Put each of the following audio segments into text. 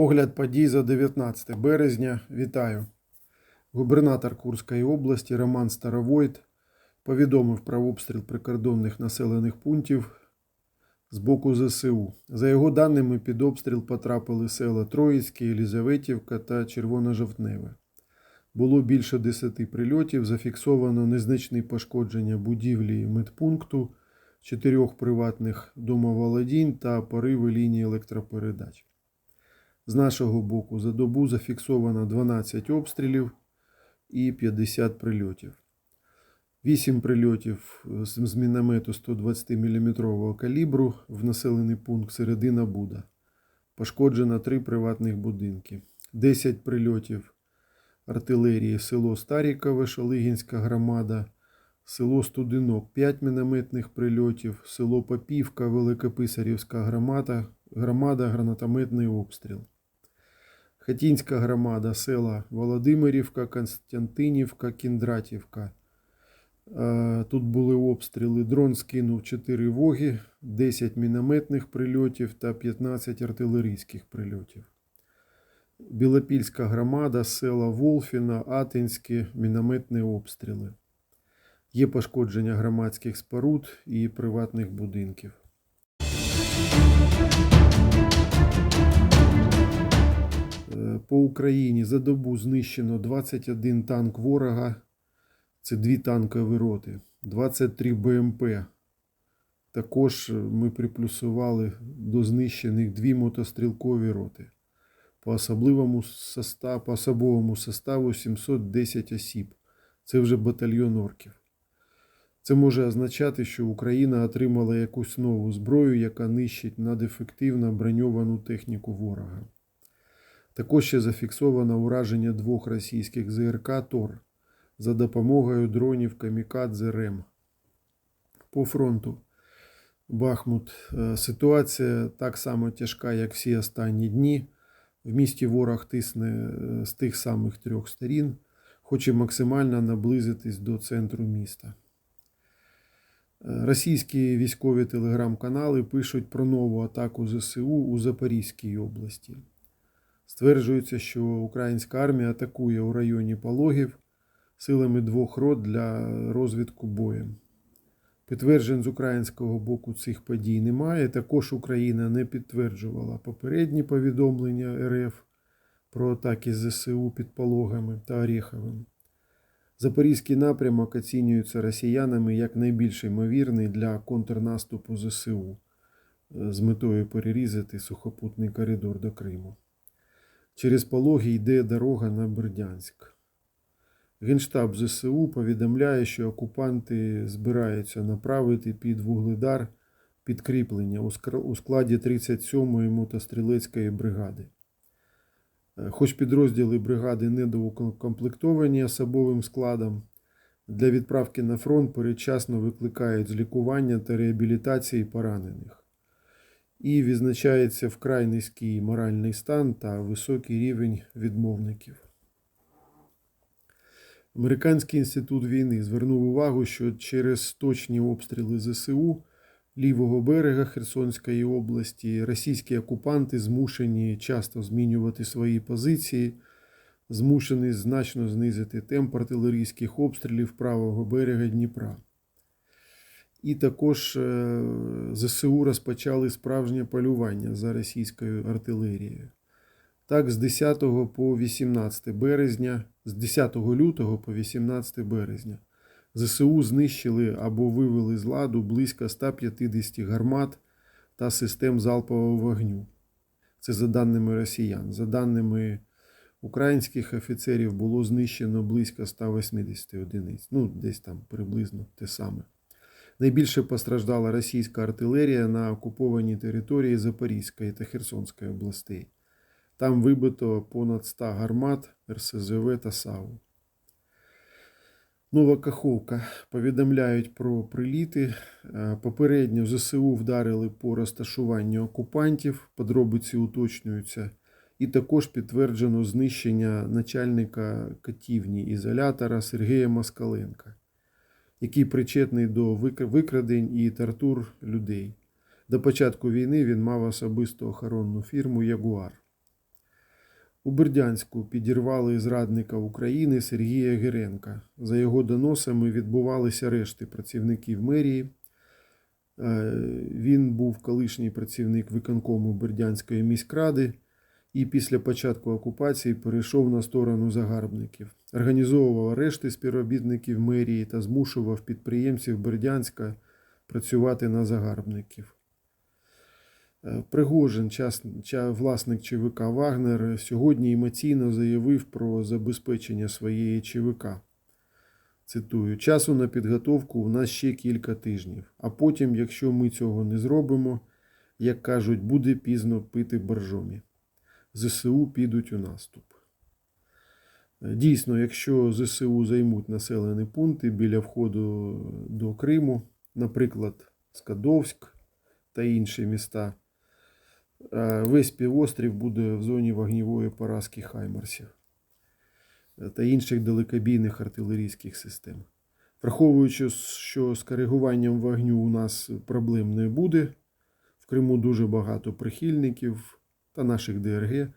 Огляд подій за 19 березня. Вітаю. Губернатор Курської області Роман Старовойт повідомив про обстріл прикордонних населених пунктів з боку ЗСУ. За його даними, під обстріл потрапили села Троїцьке, Єлізаветівка та Червоножовтневе. Було більше 10 прильотів, зафіксовано незначні пошкодження будівлі медпункту, чотирьох приватних домоволодінь та пориви лінії електропередач. З нашого боку за добу зафіксовано 12 обстрілів і 50 прильотів. 8 прильотів з з міномету 120 мм калібру в населений пункт Середина Буда. Пошкоджено 3 приватних будинки. 10 прильотів артилерії село Старікове, Шалигінська громада, село Студинок 5 мінометних прильотів, село Попівка, Великописарівська громада, громада гранатометний обстріл. Хатінська громада, села Володимирівка, Константинівка, Кіндратівка. Е, Тут були обстріли. Дрон скинув 4 воги, 10 мінометних прильотів та 15 артилерійських прильотів. Білопільська громада, села Волфіна, Атинське, мінометні обстріли. Є пошкодження громадських споруд і приватних будинків. По Україні за добу знищено 21 танк ворога. Це дві танкові роти, 23 БМП. Також ми приплюсували до знищених дві мотострілкові роти. По особливому составу, по особовому составу 710 осіб. Це вже батальйон орків. Це може означати, що Україна отримала якусь нову зброю, яка нищить надефективно броньовану техніку ворога. Також ще зафіксовано ураження двох російських ЗРК ТОР за допомогою дронів Камікадзе РЕМ. По фронту Бахмут. Е, Ситуація так само тяжка, як всі останні дні. В місті ворог тисне е, з тих самих трьох сторін, хоче максимально наблизитись до центру міста. Е, Російські військові телеграм-канали пишуть про нову атаку ЗСУ у Запорізькій області. Стверджується, що українська армія атакує у районі Пологів силами двох рот для розвідку боєм. Підтверджень з українського боку цих подій немає. Також Україна не підтверджувала попередні повідомлення РФ про атаки ЗСУ під Пологами та Орєховим. Запорізький напрямок оцінюється росіянами як найбільш ймовірний для контрнаступу ЗСУ е, з метою перерізати сухопутний коридор до Криму. Через пологи йде дорога на Бердянськ. Генштаб ЗСУ повідомляє, що окупанти збираються направити під Вугледар підкріплення у складі 37-ї мотострілецької бригади. Е, Хоч підрозділи бригади недоукомплектовані особовим складом, для відправки на фронт передчасно викликають з лікування та реабілітації поранених. І відзначається вкрай низький моральний стан та високий рівень відмовників. Американський інститут війни звернув увагу, що через точні обстріли ЗСУ лівого берега Херсонської області російські окупанти змушені часто змінювати свої позиції, змушені значно знизити темп артилерійських обстрілів правого берега Дніпра. І також е, ЗСУ розпочали справжнє полювання за російською артилерією. Так, з 10 по 18 березня, з 10 лютого по 18 березня ЗСУ знищили або вивели з ладу близько 150 гармат та систем залпового вогню. Це за даними росіян. За даними українських офіцерів, було знищено близько 180 одиниць. Ну, десь там приблизно те саме. Найбільше постраждала російська артилерія на окупованій території Запорізької та Херсонської областей. Там вибито понад 100 гармат РСЗВ та САУ. Нова Каховка повідомляють про приліти. Е, Попередньо ЗСУ вдарили по розташуванню окупантів, подробиці уточнюються. І також підтверджено знищення начальника катівні ізолятора Сергія Москаленка, який причетний до викрадень і тортур людей. До початку війни він мав особисту охоронну фірму Ягуар. У Бердянську підірвали зрадника України Сергія Геренка. За його доносами відбувалися арешти працівників мерії. Е, Він був колишній працівник виконкому Бердянської міськради і після початку окупації перейшов на сторону загарбників. Організовував арешти співробітників мерії та змушував підприємців Бердянська працювати на загарбників. Е, Пригожин, час, ча- власник ЧВК Вагнер, сьогодні емоційно заявив про забезпечення своєї ЧВК. Цитую: часу на підготовку у нас ще кілька тижнів. А потім, якщо ми цього не зробимо, як кажуть, буде пізно пити боржомі. ЗСУ підуть у наступ. Е, Дійсно, якщо ЗСУ займуть населені пункти біля входу до Криму, наприклад, Скадовськ та інші міста, е, весь півострів буде в зоні вогнівої поразки Хаймарсів е, та інших далекобійних артилерійських систем. Враховуючи, що з коригуванням вогню у нас проблем не буде, в Криму дуже багато прихильників та наших ДРГ.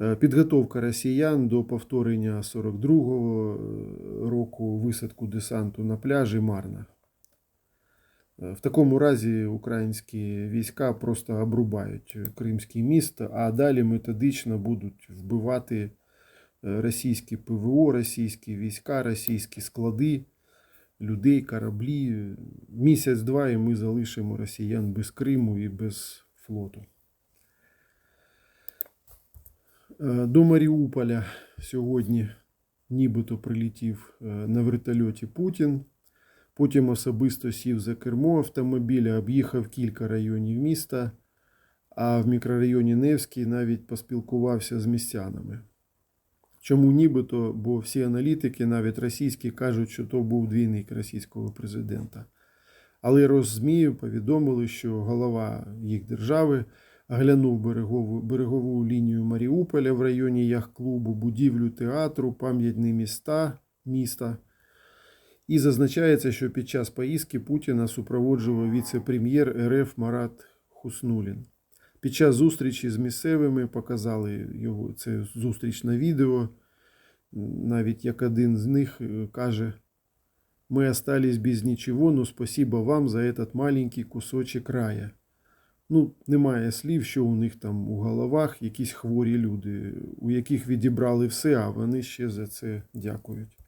Е, Підготовка росіян до повторення 42-го року висадку десанту на пляжі марна. Е, В такому разі українські війська просто обрубають Кримський міст, а далі методично будуть вбивати е, російські ПВО, російські війська, російські склади, людей, кораблі. Місяць-два і ми залишимо росіян без Криму і без флоту. До Маріуполя сьогодні нібито прилетів е, на вертольоті Путін. Потім особисто сів за кермо автомобіля, об'їхав кілька районів міста, а в мікрорайоні Невський навіть поспілкувався з містянами. Чому нібито? Бо всі аналітики, навіть російські, кажуть, що то був двійник російського президента. Але Росзмі повідомили, що голова їх держави оглянув берегову, берегову лінію Маріуполя в районі яхт-клубу, будівлю театру, пам'ятні міста, міста. І зазначається, що під час поїздки Путіна супроводжував віце-прем'єр РФ Марат Хуснулін. Під час зустрічі з місцевими показали його це зустріч на відео. Навіть як один з них е, каже: Ми остались без нічого, но спасибо вам за этот маленький кусочек рая. Ну, немає слів, що у них там у головах якісь хворі люди, у яких відібрали все, а вони ще за це дякують.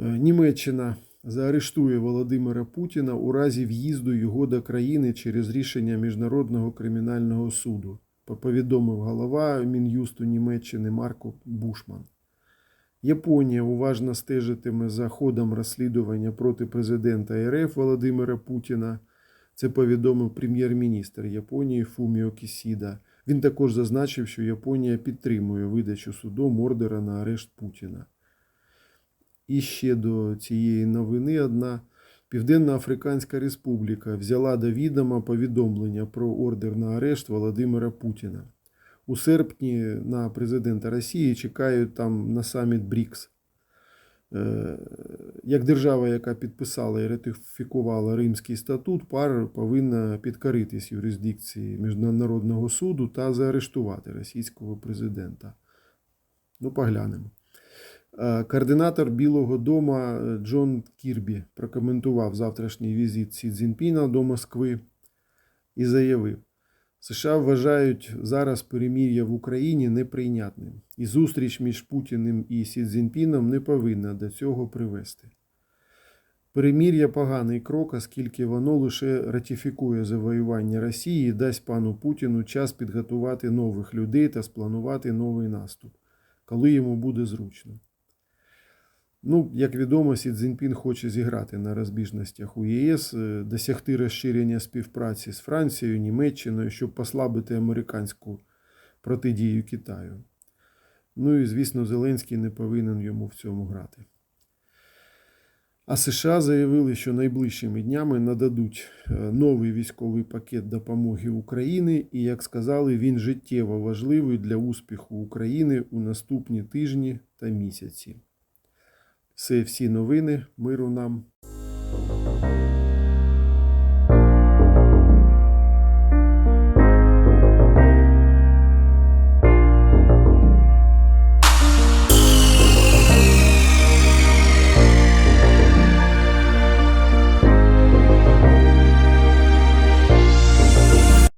Е, Німеччина заарештує Володимира Путіна у разі в'їзду його до країни через рішення Міжнародного кримінального суду, повідомив голова Мін'юсту Німеччини Марко Бушман. Японія уважно стежитиме за ходом розслідування проти президента РФ Володимира Путіна. Це повідомив прем'єр-міністр Японії Фуміо Кісіда. Він також зазначив, що Японія підтримує видачу судом ордера на арешт Путіна. І ще до цієї новини одна. Південна Африканська Республіка взяла до відома повідомлення про ордер на арешт Володимира Путіна. У серпні на президента Росії чекають там на саміт БРІКС. Е, Як держава, яка підписала і ратифікувала Римський статут, пар повинна підкоритись юрисдикції Міжнародного суду та заарештувати російського президента. Ну, поглянемо. Е, Координатор Білого дому Джон Кірбі прокоментував завтрашній візит Сі Цзіньпіна до Москви і заявив: США вважають зараз перемір'я в Україні неприйнятним, і зустріч між Путіним і Сі Цзіньпіном не повинна до цього привести. Перемір'я поганий крок, оскільки воно лише ратифікує завоювання Росії і дасть пану Путіну час підготувати нових людей та спланувати новий наступ, коли йому буде зручно. Ну, як відомо, Сі Цзіньпін хоче зіграти на розбіжностях у ЄС, е, досягти розширення співпраці з Францією, Німеччиною, щоб послабити американську протидію Китаю. Ну і, звісно, Зеленський не повинен йому в цьому грати. А США заявили, що найближчими днями нададуть е, новий військовий пакет допомоги Україні, і, як сказали, він життєво важливий для успіху України у наступні тижні та місяці. Це всі новини. Миру нам.